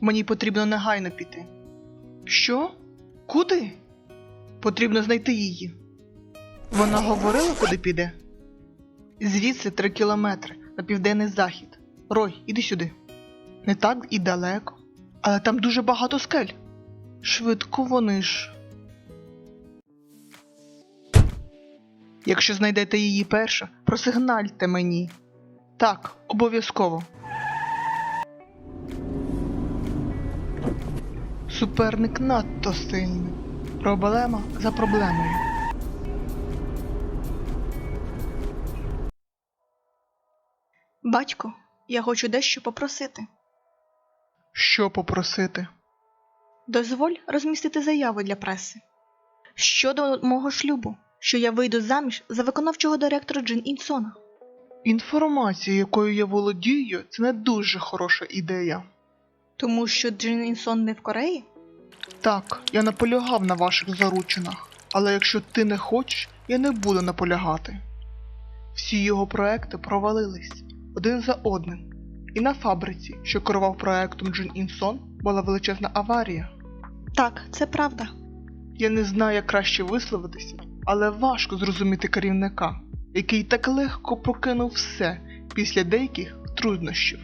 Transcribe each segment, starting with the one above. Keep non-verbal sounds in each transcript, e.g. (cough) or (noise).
Мені потрібно негайно піти. Що? Куди? Потрібно знайти її. Вона говорила, куди піде? Звідси три кілометри на південний захід. Рой, іди сюди. Не так і далеко, але там дуже багато скель. Швидко вони ж. Якщо знайдете її перша, просигнальте мені. Так, обов'язково. Суперник надто сильний. Проблема за проблемою. Батько, я хочу дещо попросити. Що попросити? Дозволь розмістити заяву для преси. Щодо мого шлюбу, що я вийду заміж за виконавчого директора Джин Інсона. Інформація, якою я володію, це не дуже хороша ідея. Тому що Джин Інсон не в Кореї? Так, я наполягав на ваших заручинах, але якщо ти не хочеш, я не буду наполягати. Всі його проекти провалились один за одним. І на фабриці, що керував проектом Джин Інсон, була величезна аварія. Так, це правда. Я не знаю, як краще висловитися, але важко зрозуміти керівника, який так легко покинув все після деяких труднощів.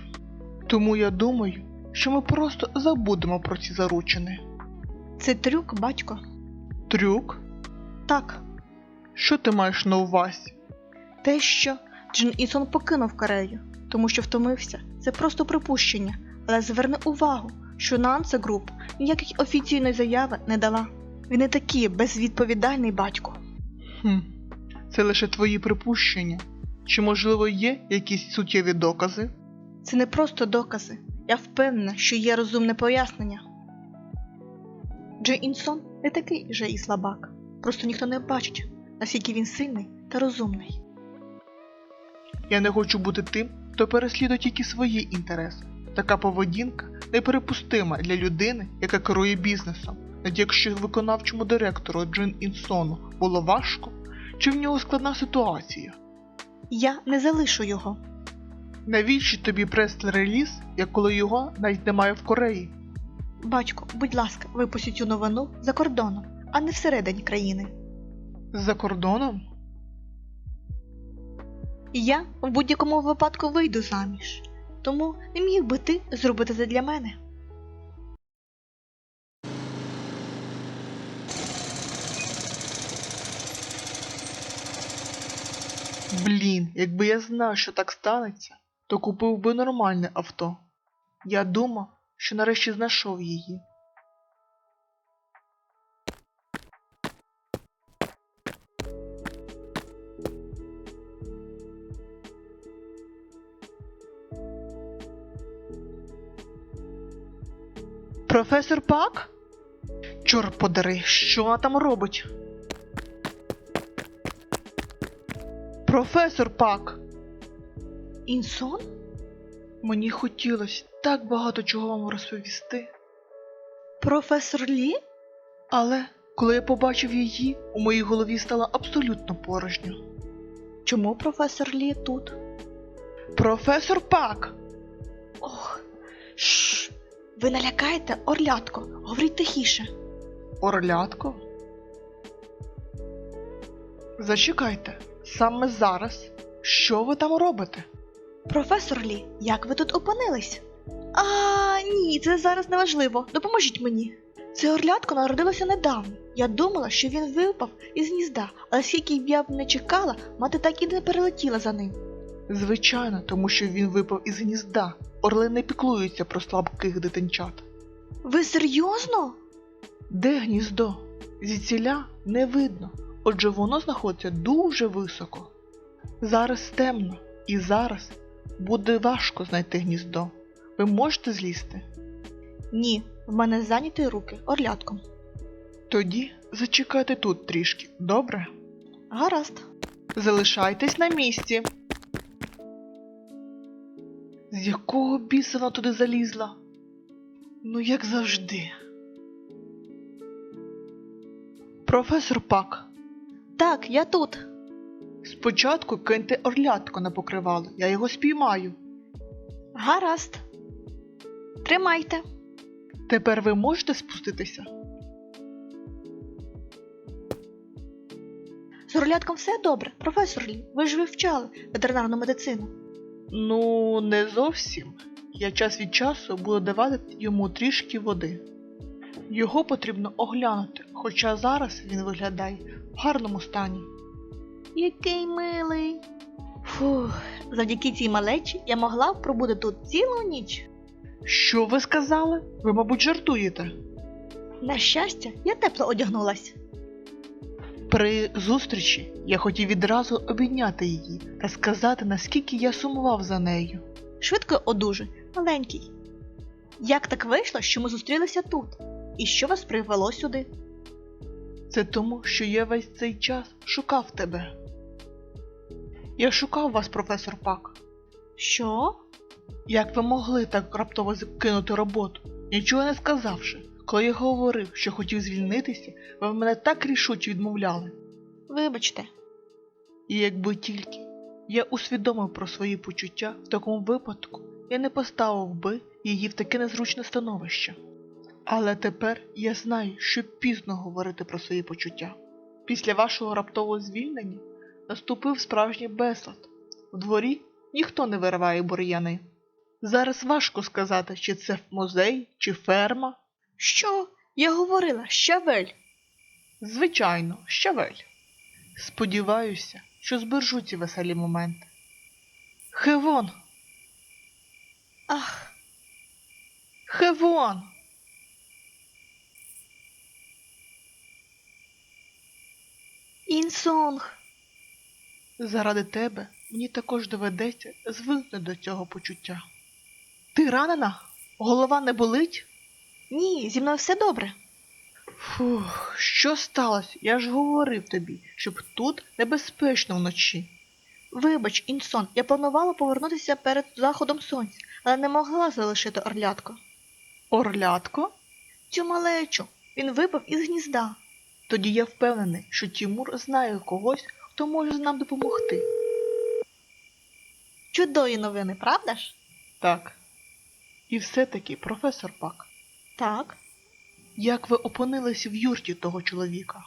Тому я думаю, що ми просто забудемо про ці заручини. Це трюк, батько. Трюк? Так, Що ти маєш на увазі? те, що Джин Інсон покинув Корею, тому що втомився, це просто припущення, але зверни увагу, що Нансе Груп ніякої офіційної заяви не дала. Він не такий безвідповідальний батько. Хм, це лише твої припущення. Чи, можливо, є якісь суттєві докази? Це не просто докази. Я впевнена, що є розумне пояснення. Джей Інсон не такий же і слабак. Просто ніхто не бачить, наскільки він сильний та розумний. Я не хочу бути тим, хто переслідує тільки свої інтереси. Така поведінка неприпустима для людини, яка керує бізнесом. Навіть якщо виконавчому директору Джин Інсону було важко, чи в нього складна ситуація? Я не залишу його. Навіщо тобі прес-реліз, як коли його навіть немає в Кореї? Батько, будь ласка, випустіть цю новину за кордоном, а не всередині країни. За кордоном? Я в будь-якому випадку вийду заміж, тому не міг би ти зробити це для мене. Блін, якби я знав, що так станеться, то купив би нормальне авто. Я думав, що нарешті знайшов її. Професор Пак? Чорт подари, що вона там робить? Професор Пак! Інсон? Мені хотілося так багато чого вам розповісти. Професор Лі? Але коли я побачив її, у моїй голові стало абсолютно порожньо. Чому професор Лі тут? Професор Пак! Ох, шш, ви налякаєте, орлятко, говоріть тихіше. Орлятко? Зачекайте, саме зараз. Що ви там робите? Професор Лі, як ви тут опинились? А, ні, це зараз не важливо. Допоможіть мені. Це орлятко народилося недавно. Я думала, що він випав із гнізда, але скільки б я б не чекала, мати так і не перелетіла за ним. Звичайно, тому що він випав із гнізда. Орли не піклуються про слабких дитинчат. Ви серйозно? Де гніздо? Звідсіля не видно, отже воно знаходиться дуже високо. Зараз темно, і зараз буде важко знайти гніздо. Ви можете злізти? Ні, в мене зайняті руки орлятком. Тоді зачекайте тут трішки, добре? Гаразд. Залишайтесь на місці. З якого біса вона туди залізла? Ну, як завжди. Професор Пак, Так, я тут. Спочатку киньте орлятко на покривало, я його спіймаю. Гаразд. Тримайте. Тепер ви можете спуститися? З орлятком все добре, професор Лі. Ви ж вивчали ветеринарну медицину. Ну, не зовсім. Я час від часу буду давати йому трішки води. Його потрібно оглянути, хоча зараз він виглядає в гарному стані. Який милий. Фух, завдяки цій малечі я могла пробути тут цілу ніч. Що ви сказали? Ви, мабуть, жартуєте. На щастя, я тепло одягнулась. При зустрічі я хотів відразу обійняти її та сказати, наскільки я сумував за нею. Швидко одужуй, маленький. Як так вийшло, що ми зустрілися тут? І що вас привело сюди? Це тому, що я весь цей час шукав тебе. Я шукав вас, професор Пак. Що? Як ви могли так раптово кинути роботу, нічого не сказавши? Коли я говорив, що хотів звільнитися, ви в мене так рішуче відмовляли. Вибачте, І якби тільки я усвідомив про свої почуття, в такому випадку я не поставив би її в таке незручне становище. Але тепер я знаю, що пізно говорити про свої почуття. Після вашого раптового звільнення наступив справжній безлад. В дворі ніхто не вириває бур'яни. Зараз важко сказати, чи це музей, чи ферма. що? Я говорила, щавель. Звичайно, щавель. Сподіваюся, що збережу ці веселі моменти. Хевон! Ах, Хевон! інсонг. Заради тебе мені також доведеться звикнути до цього почуття. Ти ранена? Голова не болить? Ні, зі мною все добре. Фух, що сталося? Я ж говорив тобі, щоб тут небезпечно вночі. Вибач, Інсон, я планувала повернутися перед заходом сонця, але не могла залишити орлятко. Орлятко? Цю малечу він випав із гнізда. Тоді я впевнений, що Тімур знає когось, хто може нам допомогти. Чудові новини, правда ж? Так. І все-таки, професор Пак, Так. як ви опинилися в юрті того чоловіка?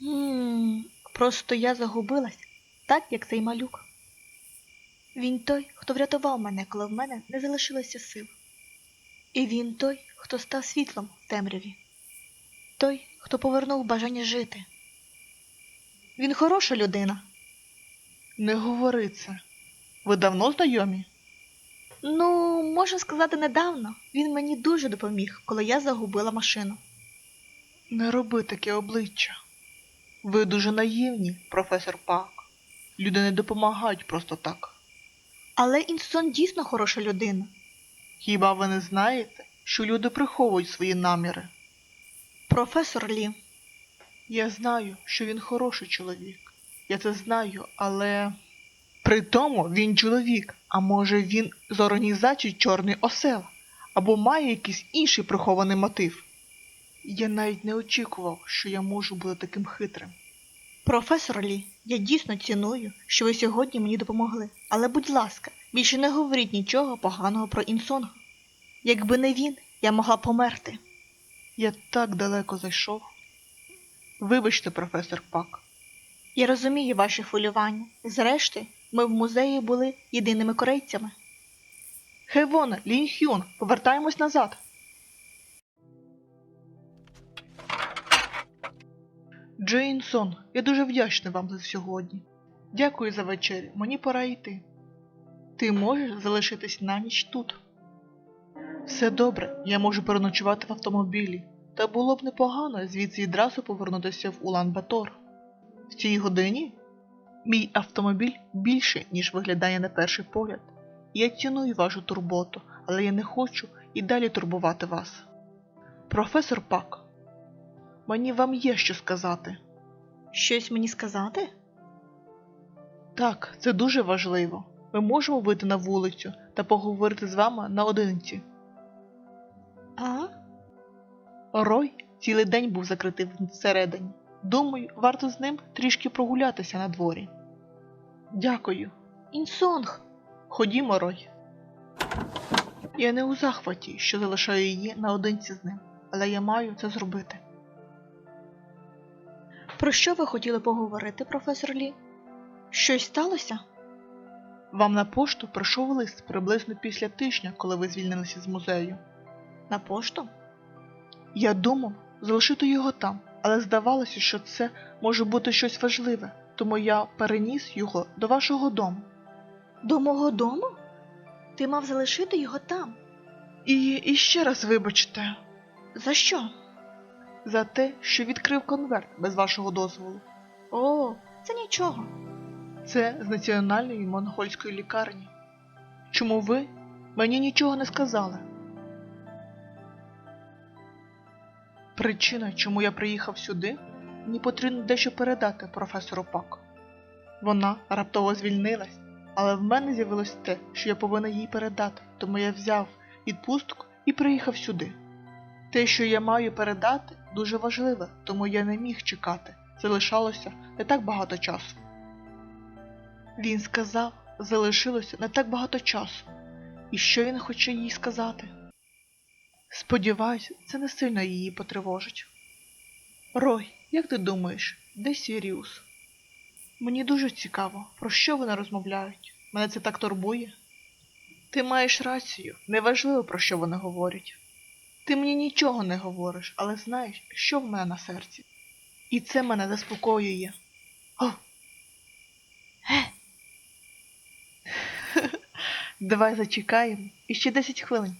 Хм, просто я загубилась, так як цей малюк. Він той, хто врятував мене, коли в мене не залишилося сил. І він той, хто став світлом в темряві. Той, хто повернув бажання жити. Він хороша людина. Не говори це. Ви давно знайомі? Ну, можна сказати, недавно. Він мені дуже допоміг, коли я загубила машину. Не роби таке обличчя. Ви дуже наївні, професор Пак. Люди не допомагають просто так. Але Інсон дійсно хороша людина. Хіба ви не знаєте, що люди приховують свої наміри? Професор Лі. Я знаю, що він хороший чоловік. Я це знаю, але. При тому він чоловік, а може він з організації Чорний осел, або має якийсь інший прихований мотив. Я навіть не очікував, що я можу бути таким хитрим. Професор Лі, я дійсно ціную, що ви сьогодні мені допомогли. Але, будь ласка, більше не говоріть нічого поганого про Інсонга. Якби не він, я могла померти. Я так далеко зайшов. Вибачте, професор Пак. Я розумію ваші хвилювання. Зрештою, ми в музеї були єдиними корейцями. Хевона, Лін Хюн, повертаємось назад. Джейнсон, я дуже вдячний вам за сьогодні. Дякую за вечерю, мені пора йти. Ти можеш залишитись на ніч тут. Все добре, я можу переночувати в автомобілі, та було б непогано звідси відразу повернутися в Улан-Батор. В цій годині мій автомобіль більше, ніж виглядає на перший погляд. Я ціную вашу турботу, але я не хочу і далі турбувати вас. Професор Пак, мені вам є що сказати. Щось мені сказати? Так, це дуже важливо. Ми можемо вийти на вулицю та поговорити з вами наодинці. А? Рой цілий день був закритий всередині. Думаю, варто з ним трішки прогулятися на дворі. Дякую. Інсонг. Ходімо, Рой. Я не у захваті, що залишаю її наодинці з ним, але я маю це зробити. Про що ви хотіли поговорити, професор Лі? Щось сталося? Вам на пошту прийшов лист приблизно після тижня, коли ви звільнилися з музею. На пошту? Я думав залишити його там, але здавалося, що це може бути щось важливе, тому я переніс його до вашого дому. До мого дому? Ти мав залишити його там. І, і ще раз вибачте За що? за те, що відкрив конверт без вашого дозволу. О, це нічого. Це з національної монгольської лікарні. Чому ви мені нічого не сказали? Причина, чому я приїхав сюди, мені потрібно дещо передати професору Пак. Вона раптово звільнилась, але в мене з'явилось те, що я повинен їй передати, тому я взяв відпустку і приїхав сюди. Те, що я маю передати, дуже важливе, тому я не міг чекати. Залишалося не так багато часу. Він сказав, залишилося не так багато часу. І що він хоче їй сказати? Сподіваюсь, це не сильно її потривожить. Рой, як ти думаєш, де Сіріус? Мені дуже цікаво, про що вони розмовляють. Мене це так турбує. Ти маєш рацію, неважливо, про що вони говорять. Ти мені нічого не говориш, але знаєш, що в мене на серці. І це мене заспокоює. О, (laughs) Давай зачекаємо і ще 10 хвилин.